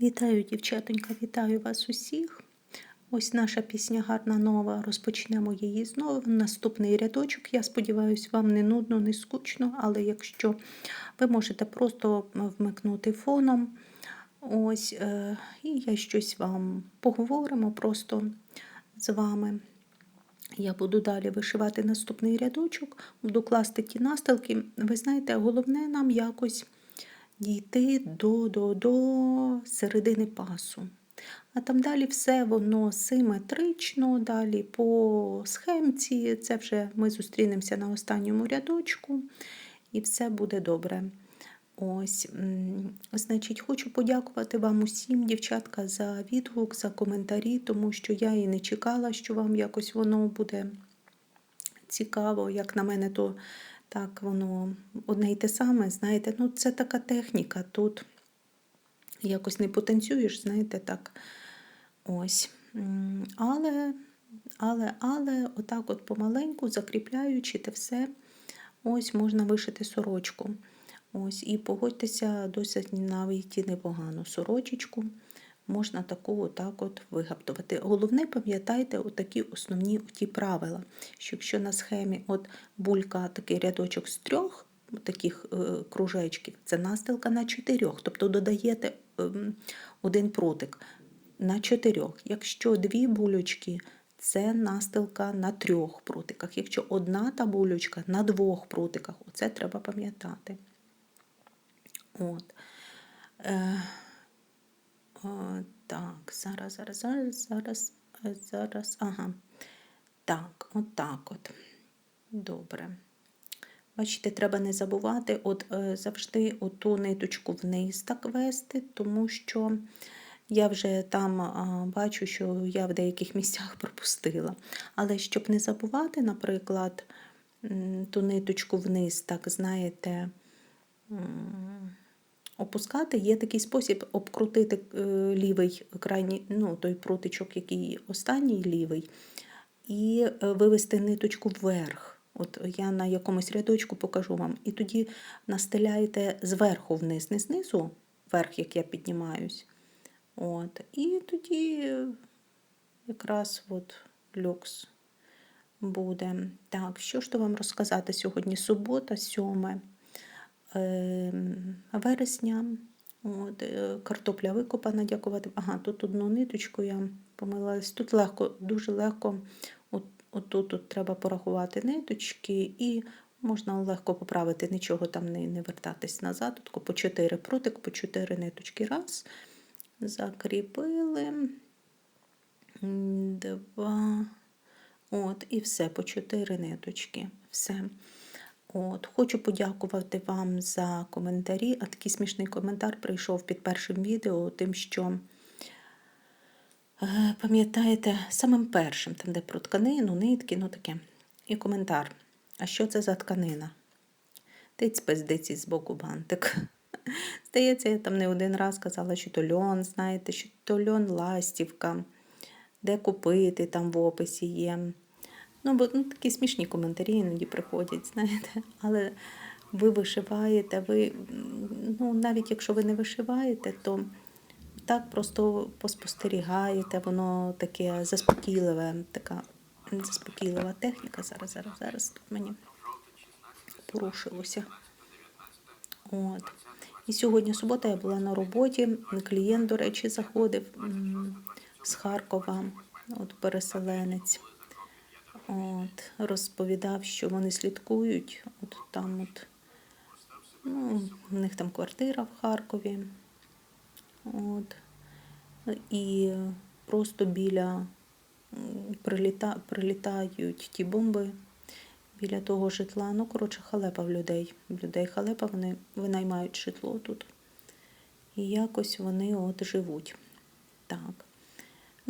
Вітаю, дівчатонька, вітаю вас усіх. Ось наша пісня гарна нова. Розпочнемо її знову. Наступний рядочок. Я сподіваюся, вам не нудно, не скучно, але якщо ви можете просто вмикнути фоном, ось, е, і я щось вам поговоримо просто з вами. Я буду далі вишивати наступний рядочок, буду класти ті настилки. Ви знаєте, головне нам якось дійти до, до, до середини пасу. А там далі все воно симетрично, далі по схемці. Це вже ми зустрінемося на останньому рядочку, і все буде добре. Ось, значить, хочу подякувати вам усім, дівчатка, за відгук, за коментарі, тому що я і не чекала, що вам якось воно буде цікаво. Як на мене, то так воно одне й те саме, знаєте, ну це така техніка. Тут якось не потанцюєш, знаєте, так. Ось. Але, але, але, отак от помаленьку, закріпляючи те все, ось можна вишити сорочку. Ось, І погодьтеся, досить навіть і непогану сорочечку. Можна таку отак от вигаптувати. Головне, пам'ятайте такі основні ті правила, що якщо на схемі от булька такий рядочок з трьох таких е, кружечків, це настилка на чотирьох, тобто додаєте е, один прутик на чотирьох. Якщо дві булючки, це настилка на трьох прутиках. Якщо одна та булючка на двох прутиках, оце треба пам'ятати. От. Е, Так, зараз, зараз, зараз, зараз. Ага. Так, от от. Добре. Бачите, треба не забувати от е, завжди оту ниточку вниз так вести, тому що я вже там бачу, що я в деяких місцях пропустила. Але щоб не забувати, наприклад, ту ниточку вниз, так, знаєте, опускати, є такий спосіб обкрутити е, лівий крайній, ну, той прутичок, який останній лівий, і е, вивести ниточку вверх. От я на якомусь рядочку покажу вам. І тоді настеляєте зверху вниз, не знизу, вверх, як я піднімаюсь. От. І тоді якраз от люкс буде. Так, що ж то вам розказати сьогодні? Субота, 7 ем, вересня. От, е, Картопля викопана, дякувати. Ага, тут одну ниточку я помилилась. Тут легко, дуже легко Отут от треба порахувати ниточки, і можна легко поправити, нічого там не не вертатись назад. Тут по 4 прутик, по 4 ниточки. Раз. Закріпили. Два. От, І все, по 4 ниточки. Все. От, Хочу подякувати вам за коментарі. А такий смішний коментар прийшов під першим відео, тим, що. Е, пам'ятаєте, самим першим, там, де про тканину, нитки, ну таке. І коментар. А що це за тканина? Тиць пиздиці з боку бантик. Здається, я там не один раз казала, що то льон, знаєте, що то льон ластівка, де купити, там в описі є. Ну, бо ну, такі смішні коментарі іноді приходять, знаєте, але ви вишиваєте, ви, ну, навіть якщо ви не вишиваєте, то так просто поспостерігаєте, воно таке заспокійливе, така заспокійлива техніка. Зараз, зараз, зараз тут мені порушилося. От. І сьогодні субота я була на роботі. Клієнт, до речі, заходив з Харкова, от переселенець. От, Розповідав, що вони слідкують. От там от, ну, У них там квартира в Харкові. От. І просто біля приліта, прилітають ті бомби біля того житла. Ну, коротше, халепа в людей. Людей халепа, вони винаймають житло тут. І якось вони от живуть. Так.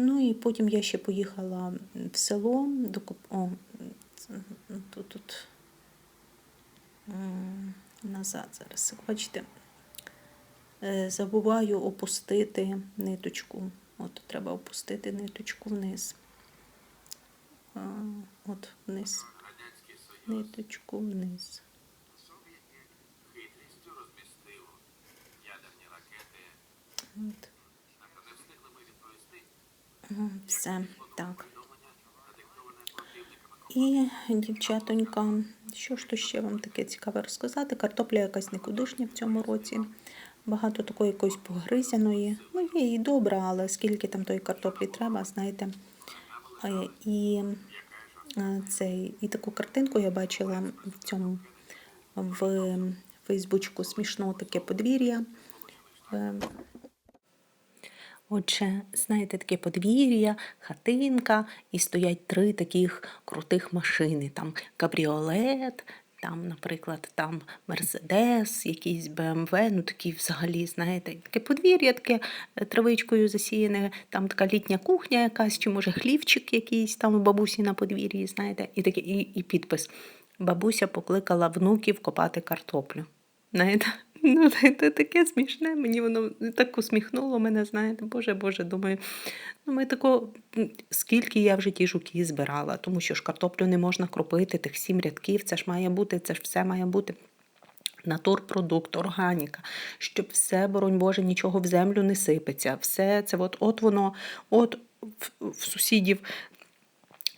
Ну і потім я ще поїхала в село до О, тут, тут назад зараз. Бачите, Е, забуваю опустити ниточку. От треба опустити ниточку вниз. От вниз. Ниточку вниз. От. Все так. І, дівчатонька, що ж то ще вам таке цікаве розказати? Картопля якась никудишня в цьому році. Багато такої якоїсь погризяної. Ну, є і добра, але скільки там тої картоплі треба, знаєте. Е, І, е, цей, і таку картинку я бачила в цьому в Фейсбучку смішно таке подвір'я. Отже, знаєте, таке подвір'я, хатинка, і стоять три таких крутих машини. Там кабріолет, там, наприклад, там Мерседес, якийсь БМВ, ну такі взагалі, знаєте, таке подвір'я, таке е, травичкою засіяне, там така літня кухня якась, чи може хлівчик якийсь там у бабусі на подвір'ї, знаєте, і таке, і, і підпис. Бабуся покликала внуків копати картоплю. Знаєте? Ну, це таке смішне, мені воно так усміхнуло мене, знаєте, Боже, Боже, думаю, ну ми тако, скільки я в житті жуки збирала, тому що ж картоплю не можна кропити, тих сім рядків, це ж має бути, це ж все має бути. Натурпродукт, органіка, щоб все, боронь Боже, нічого в землю не сипеться. Все це от, от воно, от в, в сусідів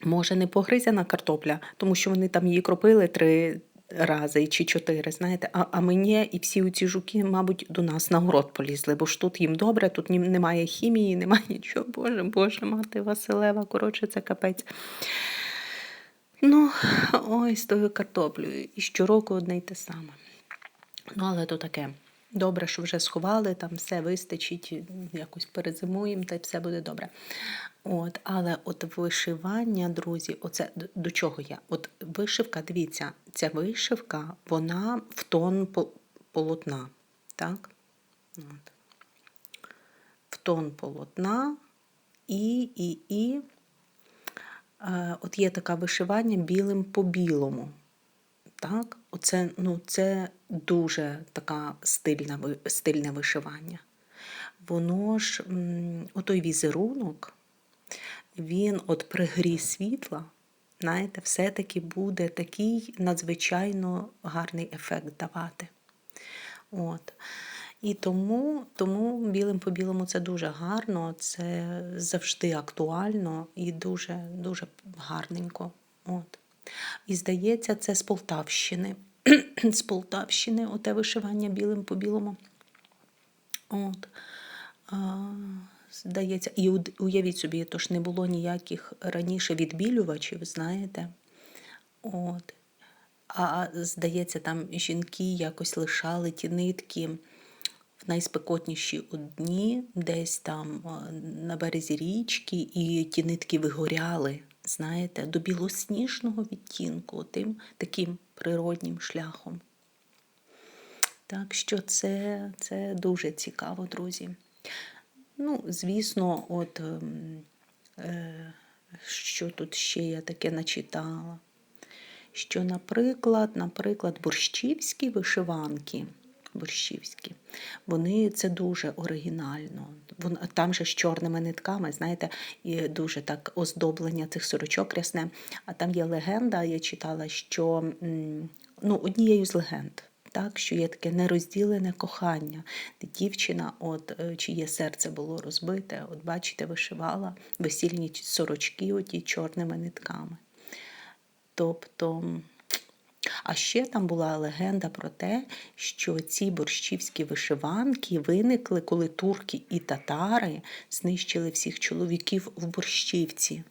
може не погризяна картопля, тому що вони там її кропили три рази чи чотири, знаєте, а, а мені і всі ці жуки, мабуть, до нас на город полізли, бо ж тут їм добре, тут немає хімії, немає нічого. Боже, Боже, мати Василева, коротше, це капець. Ну, ой, з тою картоплею. І щороку одне й те саме. Ну, але то таке. Добре, що вже сховали, там все вистачить, якось перезимуємо, та й все буде добре. От, але от вишивання, друзі, оце до чого я? От вишивка, дивіться, ця вишивка, вона в тон полотна. Так? От. В тон полотна і, і, і. Е, от є таке вишивання білим по білому. Так? Оце, ну, це дуже така стильна, стильне вишивання. Воно ж, отой візерунок, він от при грі світла, знаєте, все-таки буде такий надзвичайно гарний ефект давати. От. І тому, тому білим по білому це дуже гарно, це завжди актуально і дуже, дуже гарненько. От. І здається, це з Полтавщини. з Полтавщини, оте вишивання білим по білому. От. А, здається, і уявіть собі, то ж не було ніяких раніше відбілювачів, знаєте. От. А здається, там жінки якось лишали ті нитки в найспекотніші дні, десь там на березі річки, і ті нитки вигоряли, знаєте, до білосніжного відтінку, тим таким природнім шляхом. Так що це, це дуже цікаво, друзі. Ну, звісно, от ем, е, що тут ще я таке начитала. Що, наприклад, наприклад, борщівські вишиванки, борщівські, вони це дуже оригінально. Вон, там же з чорними нитками, знаєте, і дуже так оздоблення цих сорочок рясне. А там є легенда, я читала, що ну, однією з легенд. Так, що є таке нерозділене кохання, дівчина, от, е, чиє серце було розбите, от бачите, вишивала весільні сорочки оті чорними нитками. Тобто, а ще там була легенда про те, що ці борщівські вишиванки виникли, коли турки і татари знищили всіх чоловіків в борщівці.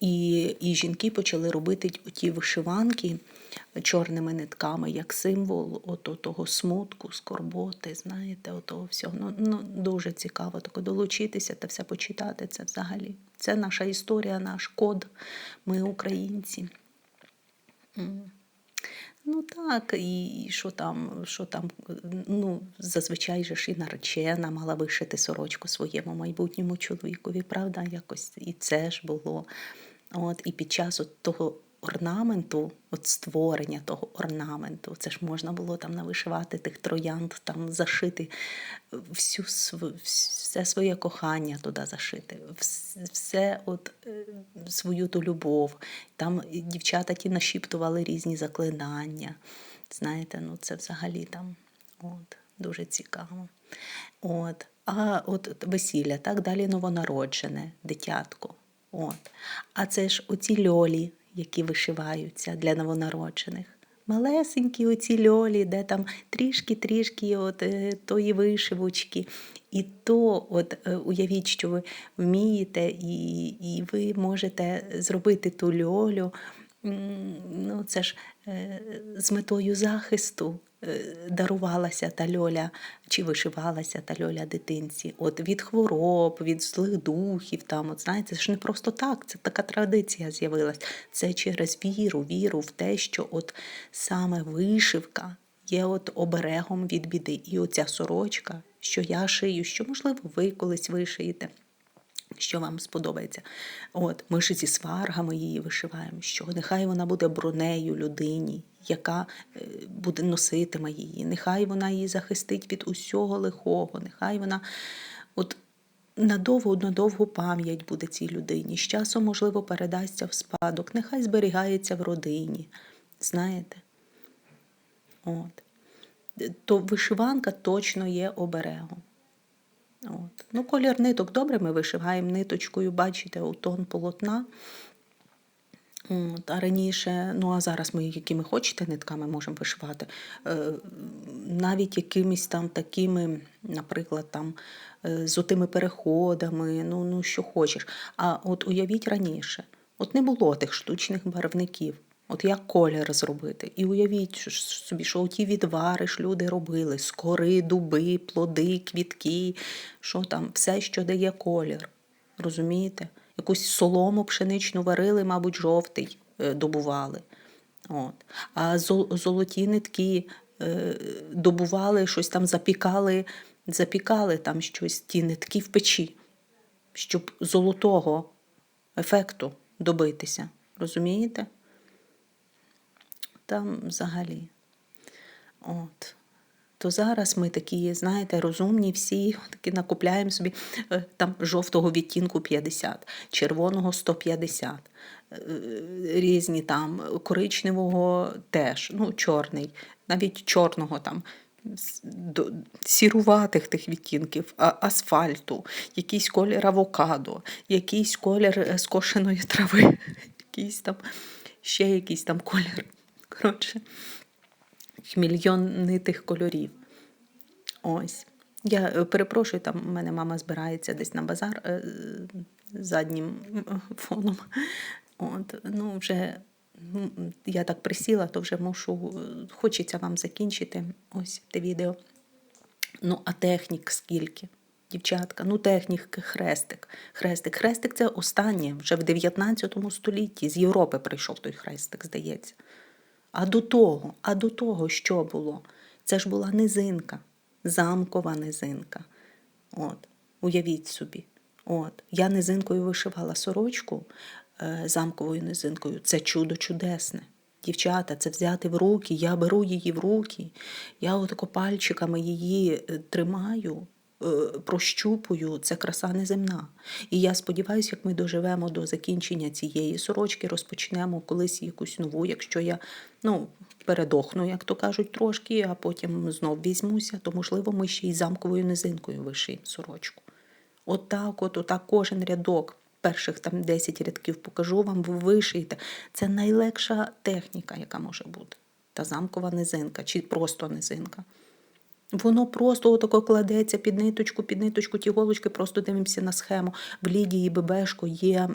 І, і жінки почали робити ті вишиванки чорними нитками, як символ ото того смутку, скорботи, знаєте, отого всього. Ну, ну, дуже цікаво тако долучитися та все почитати це взагалі. Це наша історія, наш код. Ми українці. Ну так, і що там, що там, ну, зазвичай же ж і наречена мала вишити сорочку своєму майбутньому чоловікові, правда, якось і це ж було. От, і під час от того орнаменту, от створення того орнаменту, це ж можна було там навишивати тих троянд, там зашити всю все своє кохання туди зашити, все от е, свою ту любов. Там дівчата ті нашіптували різні заклинання. Знаєте, ну це взагалі там от, дуже цікаво. От. а от весілля, так далі новонароджене дитятко. От. А це ж оці льолі, які вишиваються для новонароджених. Малесенькі оці льолі, де там трішки-трішки от, е, тої вишивочки. І то, от е, уявіть, що ви вмієте, і, і ви можете зробити ту льолю. Ну, це ж е, з метою захисту дарувалася та льоля, чи вишивалася та льоля дитинці. От від хвороб, від злих духів, там, от знаєте, це ж не просто так, це така традиція з'явилась. Це через віру, віру в те, що от саме вишивка є от оберегом від біди. І оця сорочка, що я шию, що, можливо, ви колись вишиєте що вам сподобається. От, Ми ж зі сваргами її вишиваємо, що нехай вона буде бронею людині, яка е, буде носитиме її, нехай вона її захистить від усього лихого, нехай вона от на довгу пам'ять буде цій людині. З часом, можливо, передасться в спадок, нехай зберігається в родині. Знаєте? От. То вишиванка точно є оберегом. От. Ну, Колір ниток добре, ми вишиваємо ниточкою, бачите, у тон полотна. От, А раніше, ну а зараз ми якими хочете нитками можемо вишивати. Е, навіть якимись там такими, наприклад, там е, з отими переходами, ну, ну що хочеш. А от уявіть раніше, от не було тих штучних барвників. От як колір зробити? І уявіть собі, що ті відвари ж люди робили: скори, дуби, плоди, квітки, що там, все, що дає колір. Розумієте? Якусь солому пшеничну варили, мабуть, жовтий е, добували. От. А золоті нитки е, добували, щось там запікали, запікали там щось, ті нитки в печі, щоб золотого ефекту добитися. Розумієте? Там взагалі. От. То зараз ми такі, знаєте, розумні всі, такі накупляємо собі е, там жовтого відтінку 50, червоного 150, е, різні там, коричневого теж, ну, чорний, навіть чорного там. Сіруватих тих відтінків, асфальту, якийсь колір авокадо, якийсь колір е, скошеної трави, якийсь там, ще якийсь там колір. Коротше, мільйон тих кольорів. Ось. Я е, перепрошую, там у мене мама збирається десь на базар е, заднім фоном. От, ну, вже ну, Я так присіла, то вже мушу, хочеться вам закінчити ось те відео. Ну, а технік скільки? Дівчатка, ну технік, хрестик. Хрестик. Хрестик це останнє, вже в 19 столітті з Європи прийшов той хрестик, здається. А до того, а до того, що було? Це ж була низинка, замкова низинка. От, Уявіть собі. От, Я низинкою вишивала сорочку е, замковою низинкою. Це чудо чудесне. Дівчата, це взяти в руки, я беру її в руки, я отако пальчиками її е, тримаю. Е, прощупую, це краса неземна. І я сподіваюся, як ми доживемо до закінчення цієї сорочки, розпочнемо колись якусь нову, якщо я ну, передохну, як то кажуть, трошки, а потім знов візьмуся, то, можливо, ми ще й замковою низинкою вишиємо сорочку. Отак, от, отак кожен рядок. Перших там 10 рядків покажу вам, ви вишиєте. Це найлегша техніка, яка може бути. Та замкова низинка, чи просто низинка. Воно просто отако кладеться під ниточку, під ниточку, ті голочки, просто дивимося на схему. В Лідії Бебешко є,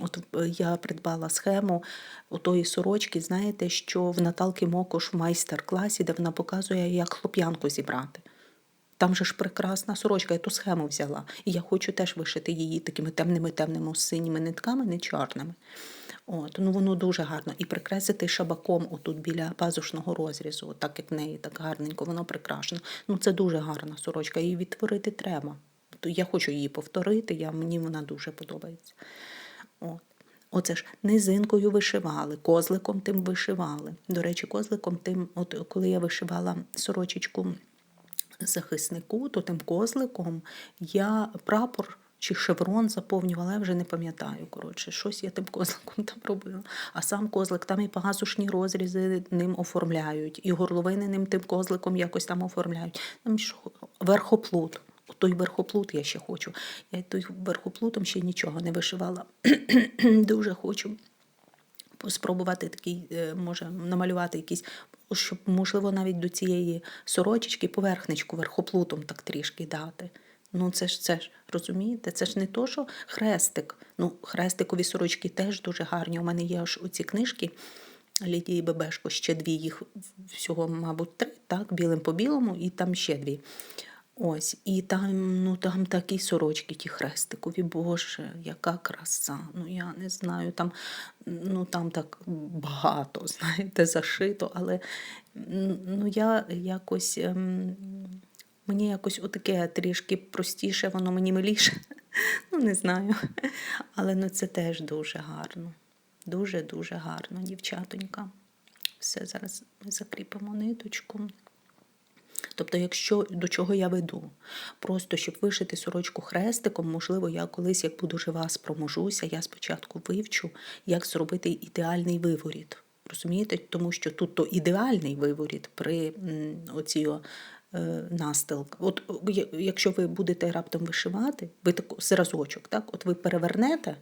от я придбала схему отої сорочки, знаєте, що в Наталки Мокош в майстер-класі, де вона показує, як хлоп'янку зібрати. Там же ж прекрасна сорочка, я ту схему взяла. І я хочу теж вишити її такими темними, темними синіми нитками, не чорними. От, ну Воно дуже гарно. І прикресити шабаком отут біля пазушного розрізу, так як в неї так гарненько, воно прикрашено. Ну Це дуже гарна сорочка, її відтворити треба. Я хочу її повторити, я, мені вона дуже подобається. От. Оце ж низинкою вишивали, козликом тим вишивали. До речі, козликом тим, от коли я вишивала сорочечку захиснику, то тим козликом я прапор чи шеврон заповнювала, я вже не пам'ятаю. коротше, Щось я тим козликом там робила. А сам козлик, там і пагасушні розрізи ним оформляють, і горловини ним тим козликом якось там оформляють. Там що, Верхоплут. той верхоплут я ще хочу. Я той верхоплутом ще нічого не вишивала. Дуже хочу спробувати такий, е, може, намалювати якийсь, щоб, можливо, навіть до цієї сорочечки поверхничку верхоплутом так трішки дати. Ну, це ж це ж розумієте, це ж не то, що хрестик. Ну, хрестикові сорочки теж дуже гарні. У мене є аж оці книжки Лідії Бебешко, ще дві їх всього, мабуть, три, так, білим по білому, і там ще дві. Ось, і там, ну там такі сорочки, ті хрестикові, боже, яка краса. Ну я не знаю, там, ну там так багато, знаєте, зашито, але ну я якось. Ем, Мені якось отаке трішки простіше, воно мені миліше. Ну, не знаю. Але ну, це теж дуже гарно. Дуже-дуже гарно, дівчатонька. Все, зараз ми закріпимо ниточку. Тобто, якщо до чого я веду, просто щоб вишити сорочку хрестиком, можливо, я колись, як буду жива, спроможуся, я спочатку вивчу, як зробити ідеальний виворіт. Розумієте? Тому що тут то ідеальний виворіт при оцій настилк. От якщо ви будете раптом вишивати, ви так зразочок, так? От ви перевернете,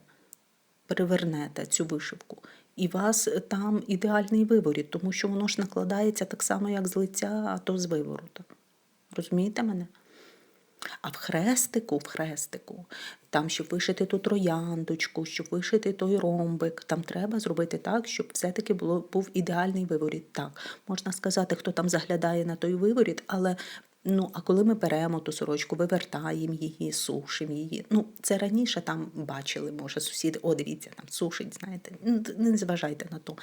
перевернете цю вишивку, і у вас там ідеальний виворіт, тому що воно ж накладається так само, як з лиця, а то з виворота. Розумієте мене? А в хрестику, в хрестику, там, щоб вишити ту трояндочку, щоб вишити той ромбик, там треба зробити так, щоб все-таки було, був ідеальний виворіт. Так, можна сказати, хто там заглядає на той виворіт, але ну, а коли ми беремо ту сорочку, вивертаємо її, сушимо її. Ну, це раніше там бачили, може, сусіди, о, дивіться, там сушить, знаєте. Ну, не зважайте на то.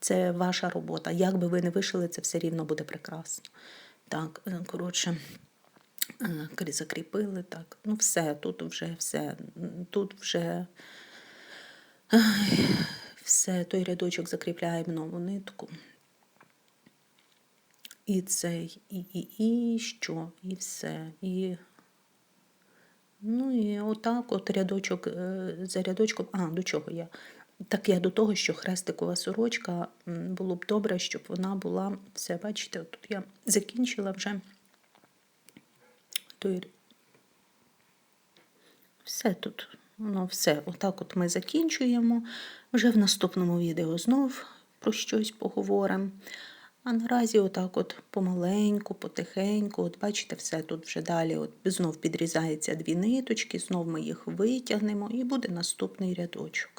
Це ваша робота. Як би ви не вишили, це все рівно буде прекрасно. Так, е, коротше. Е, закріпили так. Ну, все, тут вже все, тут вже все, той рядочок закріпляємо нову нитку. І цей, і, і, і що, і все. І Ну і отак от рядочок е, за рядочком. А, до чого я? Так я до того, що хрестикова сорочка було б добре, щоб вона була. Все, бачите, тут я закінчила вже той. Все тут, воно все. Отак от ми закінчуємо. Вже в наступному відео знов про щось поговоримо. А наразі, отак от помаленьку, потихеньку, от бачите, все тут вже далі от знов підрізається дві ниточки, знов ми їх витягнемо, і буде наступний рядочок.